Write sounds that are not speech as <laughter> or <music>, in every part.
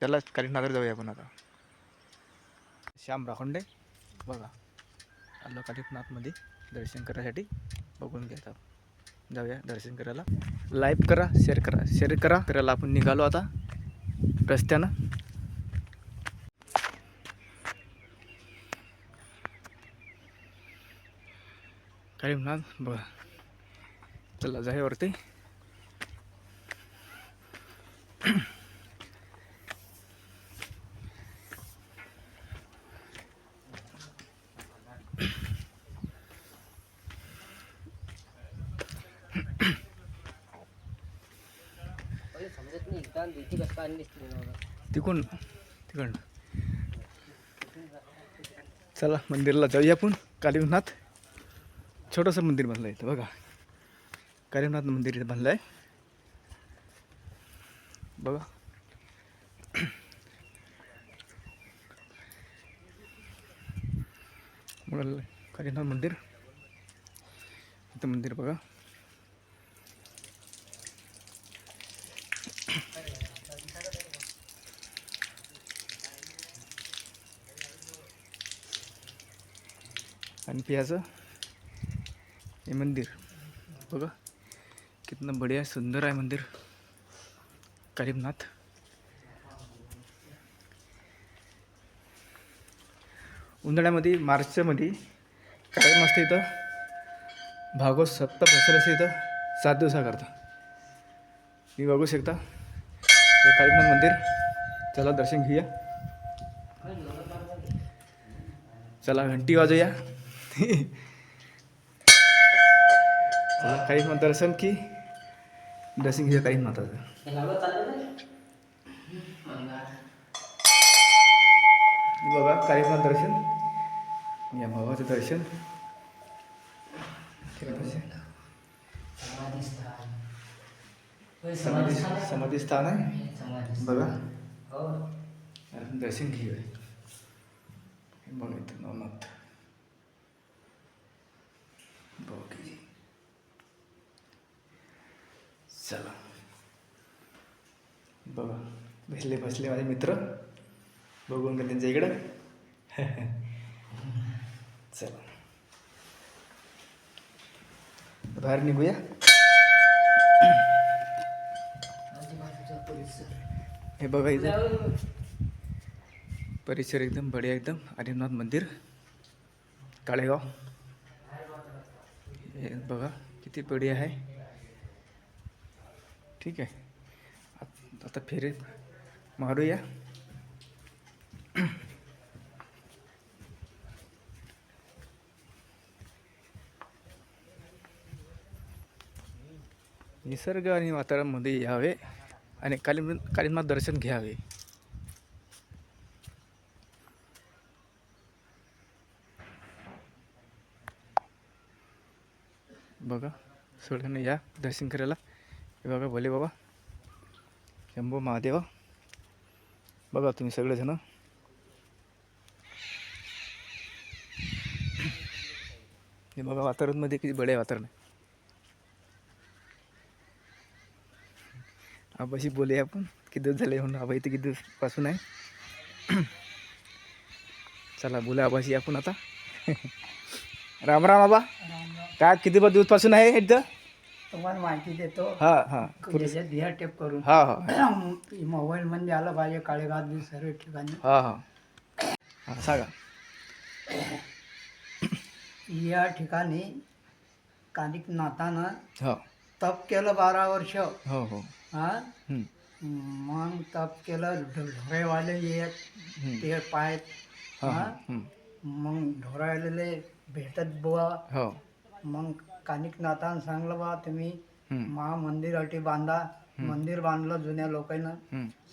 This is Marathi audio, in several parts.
त्याला कालिनाथला जाऊया आपण आता. श्याम राखोंडे बघा. आलो कालिनाथमध्ये दर्शन करायसाठी. बघून घ्या जाऊया दर्शन करायला. लाईक करा शेअर करा. शेअर करा. करायला आपण निघालो आता. रस्त्यानं. कालिनाथ बघा. चला जाऊया वरती समजत नाही एकदा दुधी कसं तिकडून तिकडनं चला मंदिरला जाऊया आपण. कालिमनाथ छोटंसं मंदिर बनलं आहे इथं बघा. कालिमनाथ मंदिर इथं बनलं आहे बघा. बघा कालिमनाथ मंदिर. इथं मंदिर बघा. आणि पियाचं? हे मंदिर. बघा कितना बढिया सुंदर आहे मंदिर. करीमनाथ. उन्हाळ्यामध्ये मार्चमध्ये काय मस्त इथं. भागवत सप्त असते इथं. सात दिवसाकरता मी बघू शकता. हे मंदिर. चला दर्शन घेऊया. चला घंटी वाजूया. काही मग दर्शन की दर्शन घेऊया काही हे बघा कालिमनाथ दर्शन या भावाचं दर्शन. समाधी समाधी स्थान आहे बघा दर्शन घेऊया बघा इथं नवनाथ बघा चला. बघा बसले बसले माझे मित्र. बघून गेले त्यांच्या इकडं. <laughs> चला. बाहेर निघूया. हे बघा इथं. परिसर एकदम बढिया एकदम. आदिनाथ मंदिर. काळेगाव. हे बघा किती बढिया आहे. ठीक आहे. आता फेरे. मारूया. निसर्ग आणि वातावरणामध्ये यावे आणि कालिम कालिमनाथ दर्शन घ्यावे. बघा सगळ्यांना या दर्शन करायला. हे बघा भोले बाबा शंभू महादेवा बघा तुम्ही सगळेजण हे बघा वातावरणमध्ये किती बडे वातावरण आहे आबाशी बोले आपण किती दिवस झाले म्हणून आबा इथे किती दिवसपासून आहे चला बोला आबाशी आपण आता राम राम आबा काय किती दिवसपासून आहे इथं तुम्हाला माहिती देतो. हा हा. याच्यात बिहार टेप करून. हा हा. <clears throat> मोबाईल मध्ये आलं पाहिजे काळेगाव बी सर्व ठिकाणी. हा हा. हा सांगा. या ठिकाणी कालिक नाथानं हो. तप केलं बारा वर्ष. हो हो. हा? हम्म, मग तप केलं ढोरेवाले येत. ते पाय हा, हा? हम्म. मग ढोरावालेले भेटत बुवा. हो. मग कानिक नाथानं सांगलं बा तुम्ही हम्म, महा मंदिर अटी बांधा. मंदिर बांधलं जुन्या लोकांना.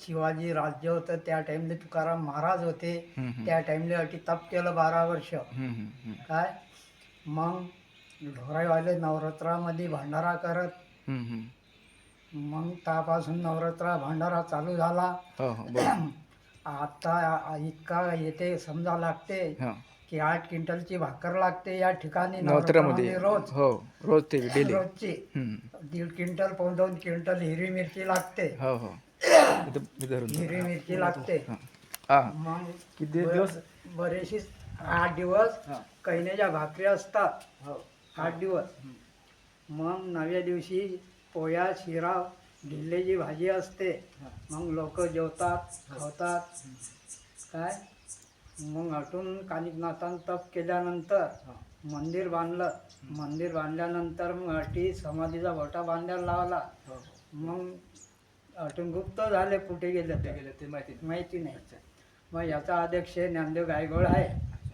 शिवाजी राज्य होतं त्या टाइमले तुकाराम महाराज होते. त्या टाइमले अटी तप केलं बारा वर्ष. काय? मग ढोराईवाले नवरात्रामध्ये भंडारा करत. मग त्यापासून नवरात्रा भंडारा चालू झाला. हो हो <clears throat> आता इतका येते समजा लागते. की आठ क्विंटलची भाकर लागते या ठिकाणी नवरात्रामध्ये रोज. हो रोज ते डेली. रोजची. दीड क्विंटल पाऊन दोन क्विंटल हिरवी मिरची लागते. हो हो. हिरवी मिरची लागते. मग किती दिवस? बरेचशी आठ दिवस कैनेच्या भाकरी असतात. हो. आठ दिवस. मग नव्या दिवशी पोया शिरा ढिल्लेची भाजी असते. मग लोक जेवतात खावतात. काय? मग हटून कानिकनाथान तप केल्यानंतर मंदिर बांधलं. मंदिर बांधल्यानंतर मग अटी समाधीचा गोटा बांधायला लावला. हो. मग अटून गुप्त झाले कुठे गेले ते? गेले ते माहिती. माहिती नाही. मग याचा अध्यक्ष ज्ञानदेव गायगोळ आहे.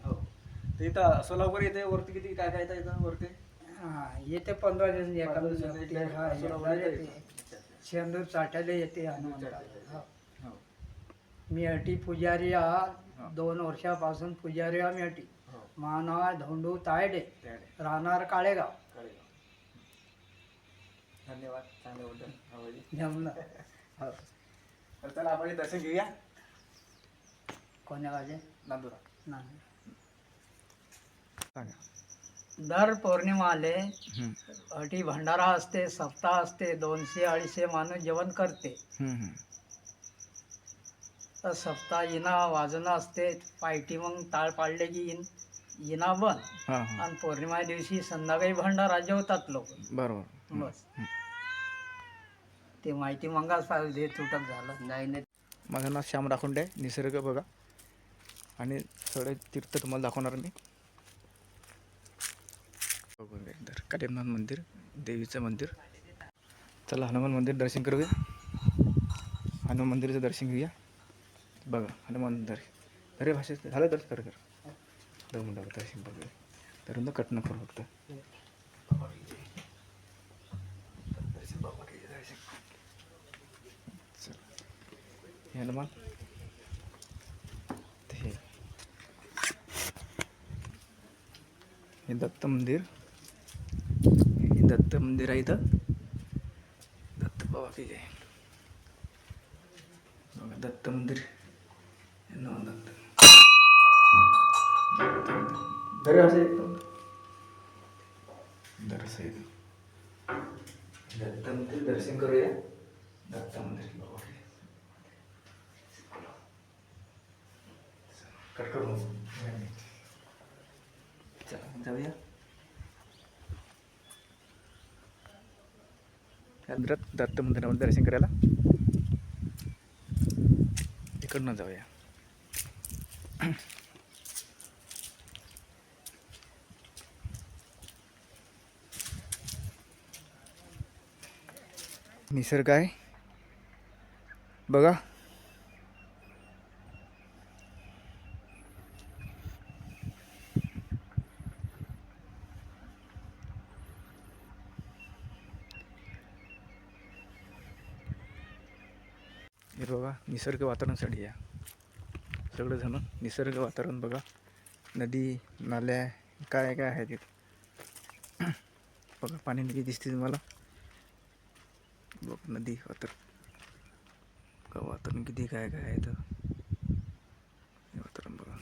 हो. तर इथं सोलापूर येते वरती किती काय काय येतं वरती? हा, येते पंधरा दिवस हा. शेंदूर चाटायला येते. हो. हो. मी अटी पुजारी. आहात. दोन वर्षापासून पुजारी मी अटी. माझं नाव आहे धोंडू तायडे राहणार काळेगाव. धन्यवाद. चांगल्याबद्दल जमलं हो तर चला आपण हे दर्शन घेऊया. कोण्या वाजे नांदुरा. दर पौर्णिमाले. अटी भंडारा असते सप्ताह असते दोनशे अडीचशे माणूस जेवण करते. तर सप्ताह इना वाजणं असते पायटी मग ताळ पाडले की इन इना बंद. हा हा. आणि पौर्णिमा दिवशी संध्याकाळी भंडारा जेवतात लोक. बरोबर. बस. ते माहिती मंगाच पाहिजे तुटक झालं. नाही नाही. माझं नाव श्याम राखोंडे निसर्ग बघा. आणि सगळे तीर्थ तुम्हाला दाखवणार मी. तर काटेमनाथ मंदिर देवीचं मंदिर. चला हनुमान मंदिर दर्शन करूया. हनुमान मंदिराचं दर्शन घेऊया. बघा हनुमान मंदिर अरे भाषेत. झालं तर कर कर दोन मिनटं दर्शन बघूया तर कट नको फक्त. बाबा हे हनुमान ते हे दत्त मंदिर. हे दत्त मंदिर आहे इथं. दत्त बाबा की जय. बघा दत्त मंदिर. दत्त मंदिर दर्शन करूया. दत्त मंदिर. कट करू. जाऊया. दत्त मंदिरामध्ये दर्शन करायला. इकडनं जाऊया. निसर्ग आहे. बघा. हे बघा निसर्ग वातावरणासाठी या सगळंजण निसर्ग वातावरण बघा. नदी नाल्या काय काय आहे तिथं बघा पाणी नदी दिसते तुम्हाला. बघ नदी वातावरण. वातावरण किती काय काय आहे तर हे वातावरण बघा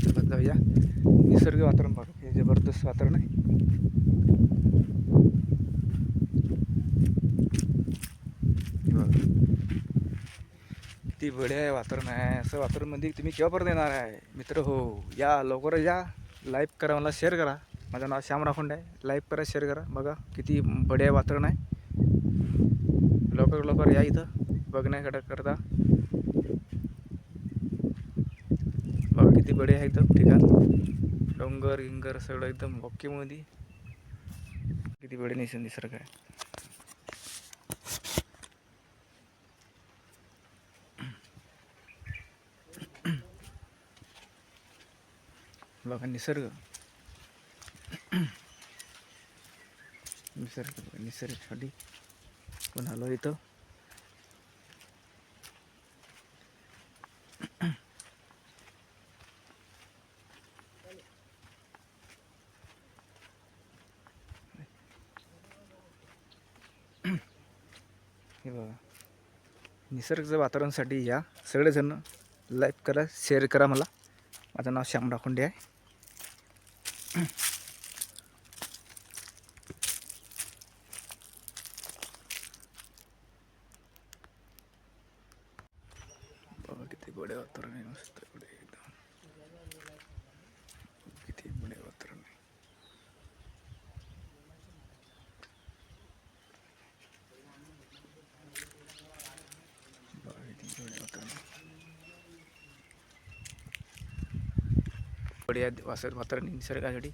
चला जाऊया निसर्ग वातावरण बघा. हे जबरदस्त वातावरण आहे. बघा. किती बढिया वातावरण आहे. असं वातावरणमध्ये तुम्ही केव्हा येणार आहे? मित्र हो. या लवकर या. लाईक करा मला शेअर करा. माझं नाव श्याम राखोंड आहे. लाईक करा शेअर करा. बघा किती बढिया वातावरण आहे. लवकर लवकर या इथं. बघण्याकडे करता. बघा किती बढिया आहे इथं ठिकाण. डोंगर गिंगर सगळं एकदम ओकेमध्ये किती वेळ निस निसर्ग आहे बघा निसर्ग. निसर्ग बघा, निसर्गासाठी पण आलो इथं हे बघा निसर्गाचं वातावरणासाठी या सगळेजण लाईक करा शेअर करा मला. माझं नाव श्याम राखोंडे आहे बघा किती गोडे वातावरण आहे मस्त गोडे एकदम किती गोडे वातावरण आहे बघा किती गोडे वातावरण आहे. बढिया वासर वातावरण निसर्गासाठी.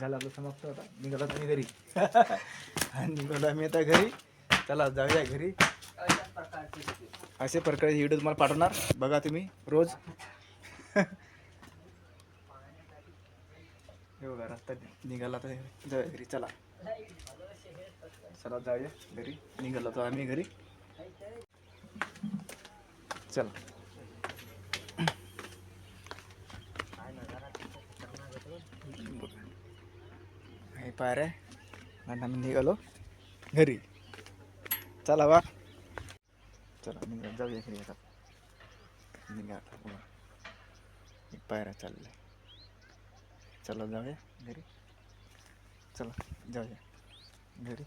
झालं आपलं समाप्त होता. निघाला तुम्ही घरी. <laughs> निघालो आम्ही आता घरी. चला जाऊया घरी. असे प्रकारचे व्हिडिओ तुम्हाला पाठवणार. बघा तुम्ही रोज. <laughs> हे बघा रस्ता निघाला तर जाऊया घरी चला. चला जाऊया घरी. निघालो तर आम्ही घरी. चला. हे पायऱ्या आणि आम्ही निघालो. घरी. चला वा चला निघा. जाऊया घरी आता. निघा आता हे पायऱ्या चालल्या. चला जाऊया घरी. चला जाऊया घरी.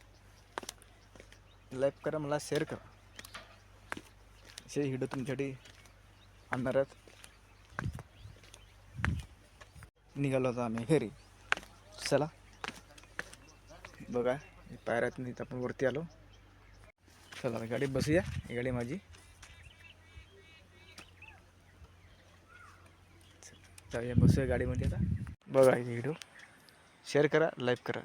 लाईक करा मला शेअर करा. असे व्हिडिओ तुमच्यासाठी आणणार आहेत निघालो होतो आम्ही घरी. चला. बघा पायऱ्यात नाही आपण वरती आलो. चला गाडी बसूया. ही गाडी माझी. जाऊया बसूया गाडीमध्ये आता. बघा व्हिडिओ शेअर करा लाईक करा.